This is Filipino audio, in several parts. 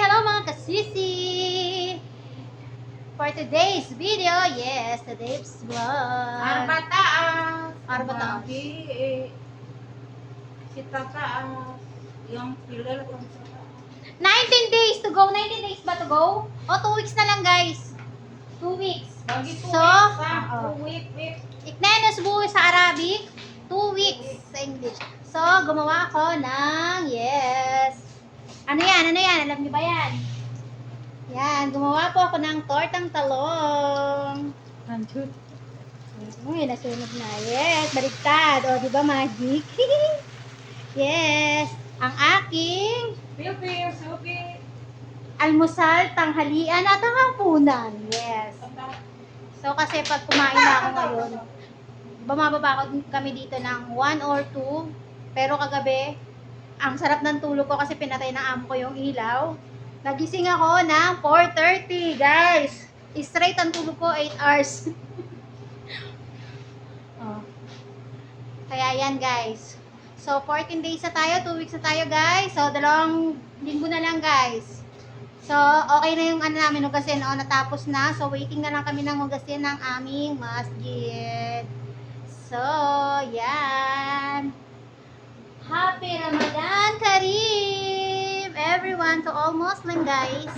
Hello mga kasisi! For today's video, yes, today's vlog. Arbataas. Arbataas. Magi, Si Tataas. Yung kung sa 19 days to go. 19 days ba to go? O, 2 weeks na lang guys. 2 weeks. Bagi So, weeks, ah. oo. Two week, week. Iknenos buo sa Arabic, 2 weeks sa English. So, gumawa ako ng, yes. Ano yan? Ano yan? Alam niyo ba yan? Yan, gumawa po ako ng tortang talong. Andun. Uy, nasunog na. Yes, baliktad. O, di ba magic? yes. Ang aking Pipi, suki. almusal, tanghalian at ang hapunan. Yes. So, kasi pag kumain na ako ngayon, bumababa kami dito ng 1 or 2. Pero kagabi, ang sarap ng tulog ko kasi pinatay ng amo ko yung ilaw. Nagising ako ng 4.30, guys. Straight ang tulog ko, 8 hours. oh. Kaya yan, guys. So, 14 days na tayo, 2 weeks na tayo, guys. So, dalawang linggo na lang, guys. So, okay na yung ano namin, hugasin. O, natapos na. So, waiting na lang kami ng hugasin ng aming masjid. So, yan. Everyone, to all Muslim guys.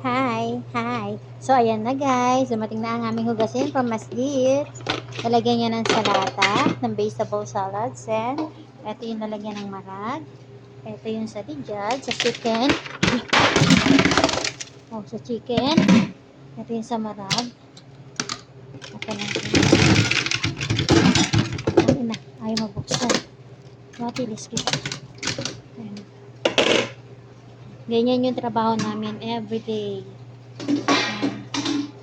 Hi, hi. So, ayan na guys. Dumating na ang aming hugasin from masjid. Lalagyan niya ng salata, ng vegetable salads, and ito yung lalagyan ng marag. Ito yung sa dijad, sa chicken. Oh, sa chicken. Ito yung sa marag. Ito lang. Ayun na, ayaw magbuksan. Matilis kita. Ganyan yung trabaho namin everyday.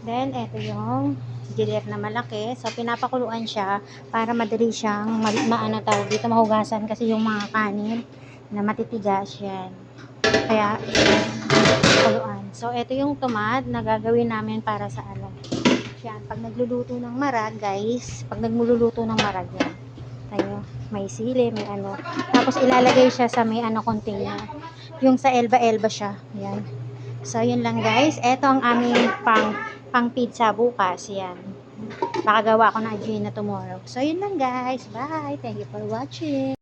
Then, ito yung gilir na malaki. So, pinapakuluan siya para madali siyang ma maano tawag dito mahugasan kasi yung mga kanin na matitigas yan. Kaya, kuluan. So, ito yung tomad na gagawin namin para sa ano. Yan, pag nagluluto ng marag, guys, pag nagluluto ng marag yan, tayo, may sili, may ano. Tapos ilalagay siya sa may ano container. Yung sa elba-elba siya. Yan. So, yun lang guys. Ito ang aming pang, pang pizza bukas. Yan. Makagawa ko ng na tomorrow. So, yun lang guys. Bye. Thank you for watching.